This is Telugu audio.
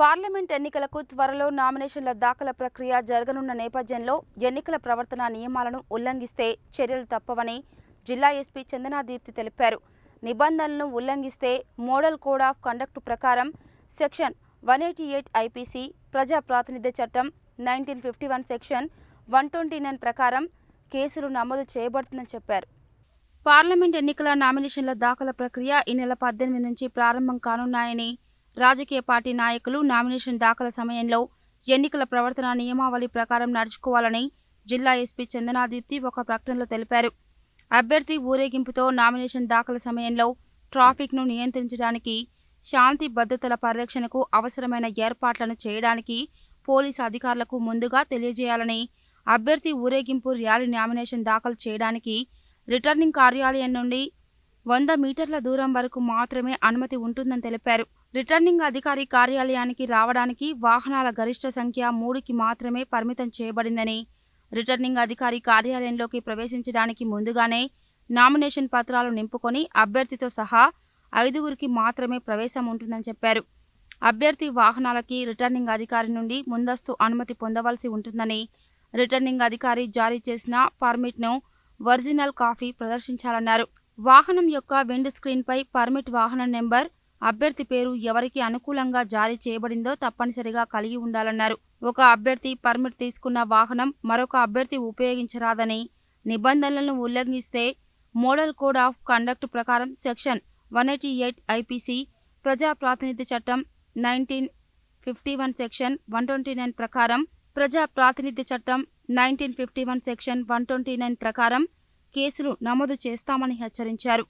పార్లమెంట్ ఎన్నికలకు త్వరలో నామినేషన్ల దాఖల ప్రక్రియ జరగనున్న నేపథ్యంలో ఎన్నికల ప్రవర్తన నియమాలను ఉల్లంఘిస్తే చర్యలు తప్పవని జిల్లా ఎస్పీ చందనాదీప్తి తెలిపారు. నిబంధనలను ఉల్లంఘిస్తే మోడల్ కోడ్ ఆఫ్ కండక్ట్ ప్రకారం section one eighty eight IPC ప్రజా ప్రాతినిధ్య చట్టం nineteen fifty one section one twenty nine ప్రకారం కేసులు నమోదు చేయబడుతుందని చెప్పారు. పార్లమెంట్ ఎన్నికల నామినేషన్ల దాఖల ప్రక్రియ ఈ నెల పద్దెనిమిది నుంచి ప్రారంభం కానున్నాయని రాజకీయ పార్టీ నాయకులు నామినేషన్ దాఖల సమయంలో ఎన్నికల ప్రవర్తన నియమావళి ప్రకారం నడుచుకోవాలని జిల్లా ఎస్పీ చందనాదీప్తి ఒక ప్రకటనలో తెలిపారు. అభ్యర్థి ఊరేగింపుతో నామినేషన్ దాఖల సమయంలో ట్రాఫిక్ను నియంత్రించడానికి శాంతి భద్రతల పరిరక్షణకు అవసరమైన ఏర్పాట్లను చేయడానికి పోలీసు అధికారులకు ముందుగా తెలియజేయాలని అభ్యర్థి ఊరేగింపు ర్యాలీ నామినేషన్ దాఖలు చేయడానికి రిటర్నింగ్ కార్యాలయం నుండి వంద మీటర్ల దూరం వరకు మాత్రమే అనుమతి ఉంటుందని తెలిపారు. రిటర్నింగ్ అధికారి కార్యాలయానికి రావడానికి వాహనాల గరిష్ట సంఖ్య మూడుకి మాత్రమే పరిమితం చేయబడిందని రిటర్నింగ్ అధికారి కార్యాలయంలోకి ప్రవేశించడానికి ముందుగానే నామినేషన్ పత్రాలు నింపుకొని అభ్యర్థితో సహా ఐదుగురికి మాత్రమే ప్రవేశం ఉంటుందని చెప్పారు. అభ్యర్థి వాహనాలకి రిటర్నింగ్ అధికారి నుండి ముందస్తు అనుమతి పొందవలసి ఉంటుందని రిటర్నింగ్ అధికారి జారీ చేసిన పర్మిట్ను ఒరిజినల్ కాఫీ ప్రదర్శించాలన్నారు. వాహనం యొక్క విండ్ స్క్రీన్పై పర్మిట్ వాహనం నెంబర్ అభ్యర్థి పేరు ఎవరికి అనుకూలంగా జారీ చేయబడిందో తప్పనిసరిగా కలిగి ఉండాలన్నారు. ఒక అభ్యర్థి పర్మిట్ తీసుకున్న వాహనం మరొక అభ్యర్థి ఉపయోగించరాదని నిబంధనలను ఉల్లంఘిస్తే మోడల్ కోడ్ ఆఫ్ కండక్ట్ ప్రకారం section one eighty eight IPC ప్రజా ప్రాతినిధ్య చట్టం nineteen fifty one section one twenty nine ప్రకారం ప్రజా ప్రాతినిధ్య చట్టం nineteen fifty one section one twenty nine ప్రకారం కేసులు నమోదు చేస్తామని హెచ్చరించారు.